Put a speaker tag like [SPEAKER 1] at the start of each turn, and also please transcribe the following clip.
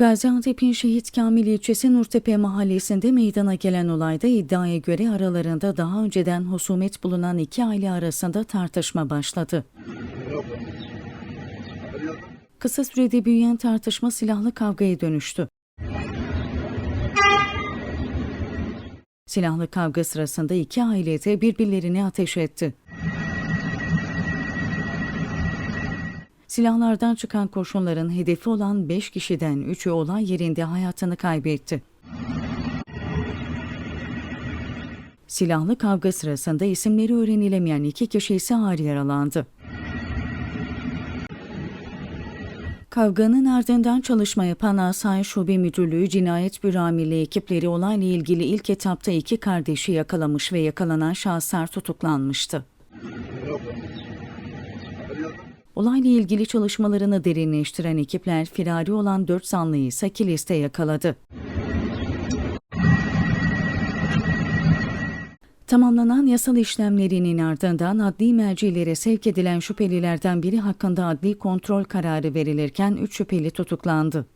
[SPEAKER 1] Gaziantep'in Şehit Kamil ilçesi Nurtepe mahallesinde meydana gelen olayda iddiaya göre aralarında daha önceden husumet bulunan iki aile arasında tartışma başladı. Kısa sürede büyüyen tartışma silahlı kavgaya dönüştü. Silahlı kavga sırasında iki aile de birbirlerine ateş etti. Silahlardan çıkan kurşunların hedefi olan 5 kişiden 3'ü olay yerinde hayatını kaybetti. Silahlı kavga sırasında isimleri öğrenilemeyen iki kişi ise ağır yaralandı. Kavganın ardından çalışma yapan Asayiş Şube Müdürlüğü Cinayet Büro Amirliği ekipleri olayla ilgili ilk etapta iki kardeşi yakalamış ve yakalanan şahıslar tutuklanmıştı. Olayla ilgili çalışmalarını derinleştiren ekipler firari olan 4 zanlıyı ise Kilis'te yakaladı. Tamamlanan yasal işlemlerinin ardından adli mercilere sevk edilen şüphelilerden biri hakkında adli kontrol kararı verilirken 3 şüpheli tutuklandı.